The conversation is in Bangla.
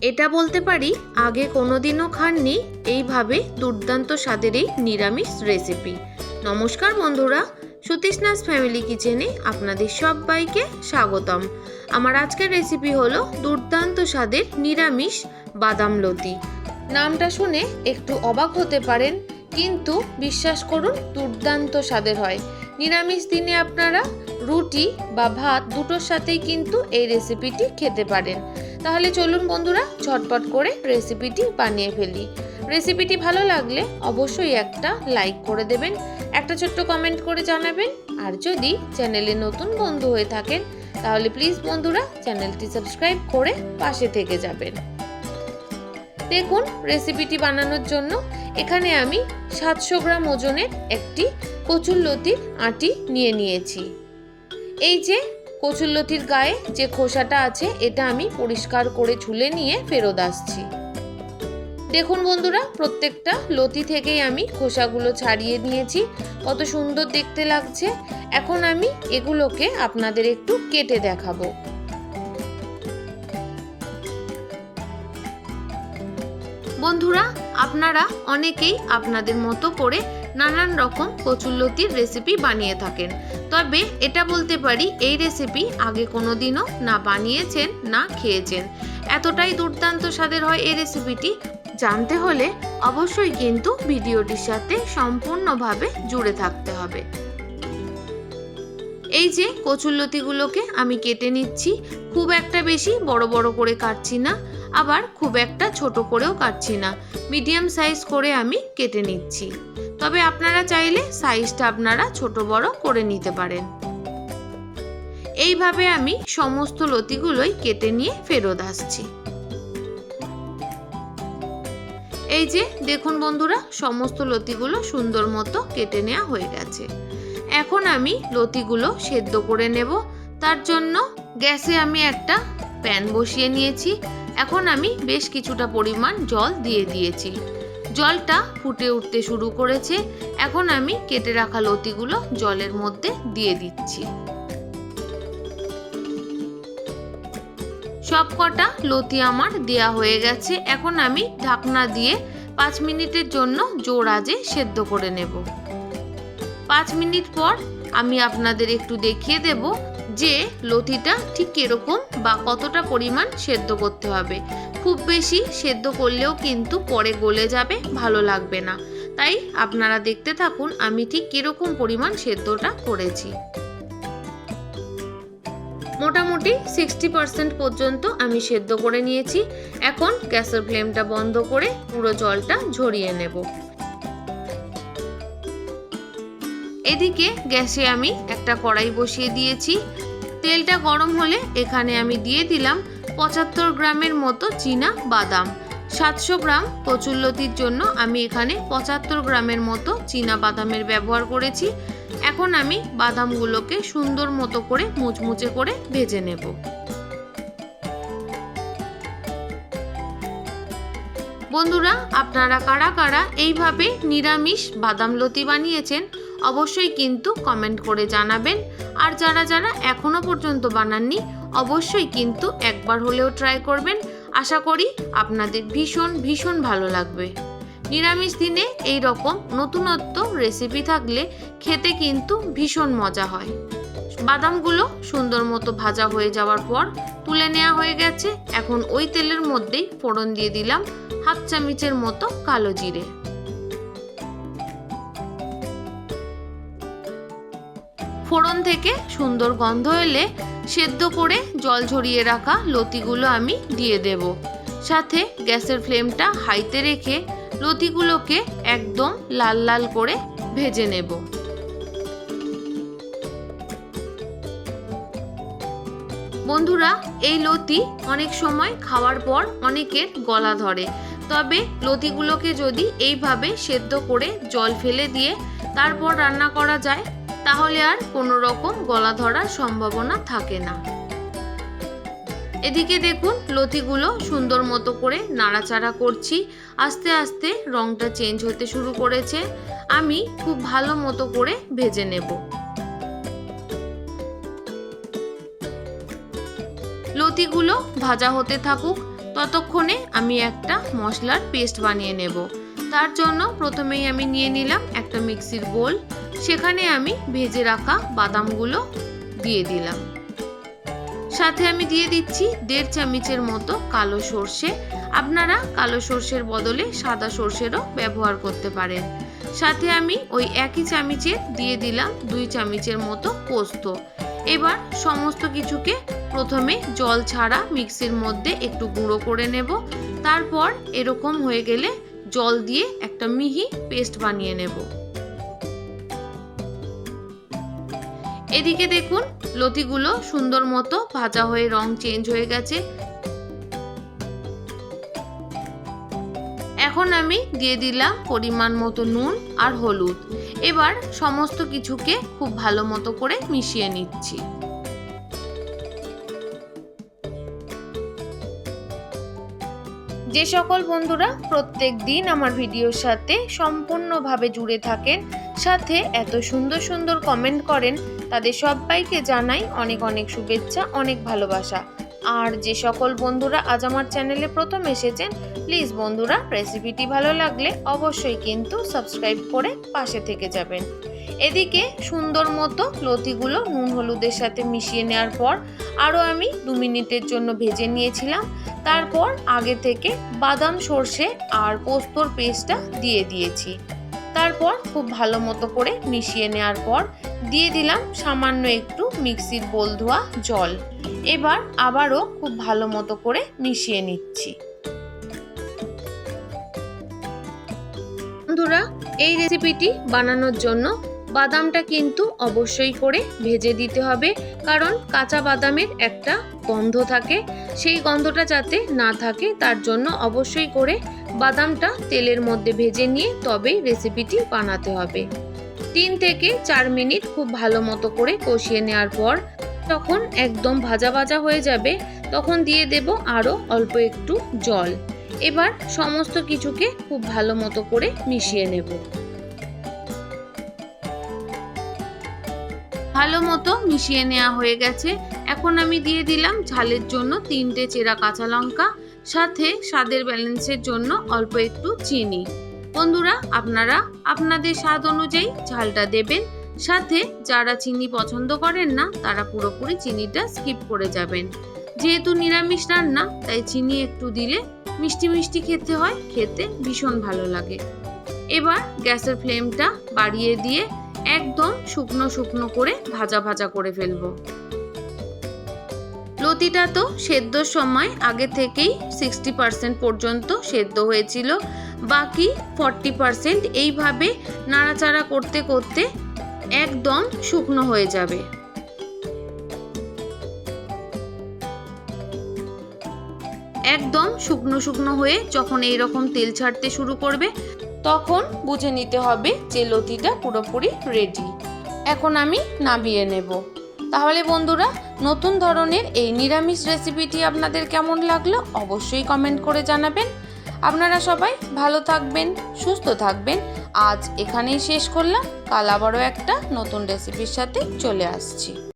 এটা বলতে পারি, আগে কোনোদিনও খাননি, এইভাবে দুর্দান্ত স্বাদের এই নিরামিষ রেসিপি নমস্কার বন্ধুরা, সুতৃষ্ণাস ফ্যামিলি কিচেনে আপনাদের সবাইকে স্বাগতম। আমার আজকের রেসিপি হলো দুর্দান্ত স্বাদের নিরামিষ বাদাম লতি। নামটা শুনে একটু অবাক হতে পারেন, কিন্তু বিশ্বাস করুন, দুর্দান্ত স্বাদের হয়। নিরামিষ দিনে আপনারা রুটি বা ভাত দুটোর সাথেই কিন্তু এই রেসিপিটি খেতে পারেন। তাহলে চলুন বন্ধুরা, ঝটপট করে রেসিপিটি বানিয়ে ফেলি। রেসিপিটি ভালো লাগলে অবশ্যই একটা লাইক করে দেবেন, একটা ছোট্ট কমেন্ট করে জানাবেন, আর যদি চ্যানেলে নতুন বন্ধু হয়ে থাকেন, তাহলে প্লিজ বন্ধুরা চ্যানেলটি সাবস্ক্রাইব করে পাশে থেকে যাবেন। দেখুন রেসিপিটি বানানোর জন্য এখানে আমি সাতশো গ্রাম ওজনের একটি কচুরলতির আটি নিয়ে নিয়েছি। এই যে কচুরলতির গায়ে যে খোসাটা আছে, এটা আমি পরিষ্কার করে ঝুলে নিয়ে ফেরত আসছি। দেখুন বন্ধুরা, প্রত্যেকটা লতি থেকেই আমি খোসাগুলো ছাড়িয়ে নিয়েছি। কত সুন্দর দেখতে লাগছে। এখন আমি এগুলোকে আপনাদের একটু কেটে দেখাবো। বন্ধুরা, আপনারা অনেকেই আপনাদের মতো করে নানান রকম কচুরলতির রেসিপি বানিয়ে থাকেন। তবে এটা বলতে পারি, এই রেসিপি আগে কোনো দিনও না বানিয়েছেন, না খেয়েছেন। এতটাই দুর্দান্ত স্বাদের হয় এই রেসিপিটি জানতে হলে অবশ্যই কিন্তু ভিডিওটির সাথে সম্পূর্ণভাবে জুড়ে থাকতে হবে। এই যে কচুরলতিগুলোকে আমি কেটে নিচ্ছি, খুব একটা বেশি বড় বড় করে কাটছি না। আবার খুব একটা ছোট করেও কাটছি না। মিডিয়াম সাইজ করে আমি কেটে নিচ্ছি। তবে আপনারা চাইলে সাইজটা আপনারা ছোট বড় করে নিতে পারেন। এইভাবে আমি সমস্ত লতিগুলোই কেটে নিয়ে ফেরত আসছি। এই যে, দেখুন বন্ধুরা, সমস্ত লতিগুলো সুন্দর মতো কেটে নেওয়া হয়ে গেছে। এখন আমি লতিগুলো সেদ্ধ করে নেব। তার জন্য গ্যাসে আমি একটা প্যান বসিয়ে নিয়েছি। এখন আমি বেশ কিছুটা পরিমাণ জল দিয়ে দিয়েছি। জলটা ফুটে উঠতে শুরু করেছে। এখন আমি কেটে রাখা লতিগুলো জলের মধ্যে দিয়ে দিচ্ছি। সব কটা লতি আমার দেয়া হয়ে গেছে। এখন আমি ঢাকনা দিয়ে পাঁচ মিনিটের জন্য জোর আজে সেদ্ধ করে নেব। পাঁচ মিনিট পর আমি আপনাদের একটু দেখিয়ে দেব যে লতিটা ঠিক কীরকম বা কতটা পরিমাণ সেদ্ধ করতে হবে। খুব বেশি সেদ্ধ করলেও কিন্তু পরে গলে যাবে, ভালো লাগবে না। তাই আপনারা দেখতে থাকুন আমি ঠিক কীরকম পরিমাণ সেদ্ধটা করেছি। মোটামুটি সিক্সটি পার্সেন্ট পর্যন্ত আমি সেদ্ধ করে নিয়েছি। এখন গ্যাসের ফ্লেমটা বন্ধ করে পুরো জলটা ঝরিয়ে নেব। এদিকে গ্যাসে আমি একটা কড়াই বসিয়ে দিয়েছি। তেলটা গরম হলে এখানে আমি দিয়ে দিলাম পঁচাত্তর গ্রামের মতো চীনা বাদাম। সাতশো গ্রাম কচুল্লতির জন্য আমি এখানে পঁচাত্তর গ্রামের মতো চীনা বাদামের ব্যবহার করেছি। এখন আমি বাদামগুলোকে সুন্দর মতো করে মুচমুচে করে ভেজে নেব। বন্ধুরা, আপনারা কারা কারা এইভাবে নিরামিষ বাদাম লতি বানিয়েছেন, অবশ্যই কিন্তু কমেন্ট করে জানাবেন। আর যারা যারা এখনও পর্যন্ত বানাননি, অবশ্যই কিন্তু একবার হলেও ট্রাই করবেন। আশা করি আপনাদের ভীষণ ভীষণ ভালো লাগবে। নিরামিষ দিনে এই রকম নতুনত্ব রেসিপি থাকলে খেতে কিন্তু ভীষণ মজা হয়। বাদামগুলো সুন্দর মতো ভাজা হয়ে যাওয়ার পর তুলে নেওয়া হয়ে গেছে। এখন ওই তেলের মধ্যেই ফোড়ন দিয়ে দিলাম হাফ চামচের মতো কালো জিরে। ফোড়ন থেকে সুন্দর গন্ধ এলে সেদ্ধ করে জল ঝরিয়ে রাখা লতিগুলো আমি দিয়ে দেব। সাথে গ্যাসের ফ্লেমটা হাইতে রেখে লতিগুলোকে একদম লাল লাল করে ভেজে নেব। বন্ধুরা, এই লতি অনেক সময় খাওয়ার পর অনেকের গলা ধরে। তবে লতিগুলোকে যদি এইভাবে সেদ্ধ করে জল ফেলে দিয়ে তারপর রান্না করা যায় তাহলে আর কোনো রকম গলা ধরার সম্ভাবনা থাকে না। এদিকে দেখুন, লতিগুলো সুন্দর মতো করে নাড়াচাড়া করছি। আস্তে আস্তে রংটা চেঞ্জ হতে শুরু করেছে। আমি খুব ভালো মতো করে ভেজে নেব। লতিগুলো ভাজা হতে থাকুক, ততক্ষণে আমি একটা মশলার পেস্ট বানিয়ে নেব। তার জন্য প্রথমেই আমি নিয়ে নিলাম একটা মিক্সির বোল। সেখানে আমি ভেজে রাখা বাদামগুলো দিয়ে দিলাম। সাথে আমি দিয়ে দিচ্ছি দেড় চামচের মতো কালো সর্ষে। আপনারা কালো সর্ষের বদলে সাদা সর্ষেরও ব্যবহার করতে পারেন। সাথে আমি ওই একই চামচে দিয়ে দিলাম দুই চামচের মতো পোস্ত। এবার সমস্ত কিছুকে প্রথমে জল ছাড়া মিক্সির মধ্যে একটু গুঁড়ো করে নেব। তারপর এরকম হয়ে গেলে জল দিয়ে একটা মিহি পেস্ট বানিয়ে নেব। এদিকে দেখুন, লতিগুলো সুন্দর মতো ভাজা হয়ে রং চেঞ্জ হয়ে গেছে। এখন আমি দিয়ে দিলাম পরিমাণ মতো নুন আর হলুদ। এবার সমস্ত কিছুকে খুব ভালো মতো করে মিশিয়ে নিচ্ছি। যে সকল বন্ধুরা প্রত্যেক দিন আমার ভিডিওর সাথে সম্পূর্ণভাবে জুড়ে থাকেন, সাথে এত সুন্দর সুন্দর কমেন্ট করেন তাদের সবাইকে জানাই অনেক অনেক শুভেচ্ছা, অনেক ভালোবাসা। আর যে সকল বন্ধুরা আজ আমার চ্যানেলে প্রথম এসেছেন প্লিজ বন্ধুরা রেসিপিটি ভালো লাগলে অবশ্যই কিন্তু সাবস্ক্রাইব করে পাশে থেকে যাবেন। এদিকে সুন্দর মতো লতিগুলো নুন হলুদের সাথে মিশিয়ে নেওয়ার পর আরও আমি দু মিনিটের জন্য ভেজে নিয়েছিলাম। তারপর আগে থেকে বাদাম সর্ষে আর পোস্তর পেস্টটা দিয়ে দিয়েছি। তারপর খুব ভালো মতো করে মিশিয়ে নেওয়ার পর দিয়ে দিলাম সামান্য একটু মিক্সির বোল ধোয়া জল। এবার আবারও খুব ভালো মতো করে মিশিয়ে নিচ্ছি। বন্ধুরা, এই রেসিপিটি বানানোর জন্য বাদামটা কিন্তু অবশ্যই করে ভেজে দিতে হবে, কারণ কাঁচা বাদামের একটা গন্ধ থাকে। সেই গন্ধটা যাতে না থাকে, তার জন্য অবশ্যই করে বাদামটা তেলের মধ্যে ভেজে নিয়ে তবেই রেসিপিটি বানাতে হবে। তিন থেকে চার মিনিট খুব ভালো মতো করে কষিয়ে নেওয়ার পর যখন একদম ভাজা ভাজা হয়ে যাবে, তখন দিয়ে দেব আরও অল্প একটু জল। এবার সমস্ত কিছুকে খুব ভালো মতো করে মিশিয়ে নেব। ভালো মতো মিশিয়ে নেওয়া হয়ে গেছে। এখন আমি দিয়ে দিলাম ঝালের জন্য তিনটে চেরা কাঁচা লঙ্কা। সাথে স্বাদের ব্যালেন্সের জন্য অল্প একটু চিনি। বন্ধুরা, আপনারা আপনাদের স্বাদ অনুযায়ী ঝালটা দেবেন। সাথে যারা চিনি পছন্দ করেন না, তারা পুরোপুরি চিনিটা স্কিপ করে যাবেন। যেহেতু নিরামিষ রান্না, তাই চিনি একটু দিলে মিষ্টি মিষ্টি খেতে হয়, খেতে ভীষণ ভালো লাগে। এবার গ্যাসের ফ্লেমটা বাড়িয়ে দিয়ে একদম শুকনো শুকনো করে ভাজা ভাজা করে ফেলব। লতিটা তো সেদ্ধর সময় আগে থেকেই সিক্সটি পার্সেন্ট পর্যন্ত সেদ্ধ হয়েছিল। বাকি ফর্টি পার্সেন্ট এইভাবে নাড়াচাড়া করতে করতে একদম শুকনো হয়ে যাবে। একদম শুকনো শুকনো হয়ে যখন এই রকম তেল ছাড়তে শুরু করবে, তখন বুঝে নিতে হবে যে লতিটা পুরোপুরি রেডি এখন আমি নামিয়ে নেব। তাহলে বন্ধুরা, নতুন ধরনের এই নিরামিষ রেসিপিটি আপনাদের কেমন লাগল অবশ্যই কমেন্ট করে জানাবেন। আপনারা সবাই ভালো থাকবেন, সুস্থ থাকবেন। আজ এখানেই শেষ করলাম। কাল আবারও একটা নতুন রেসিপির সাথে চলে আসছি।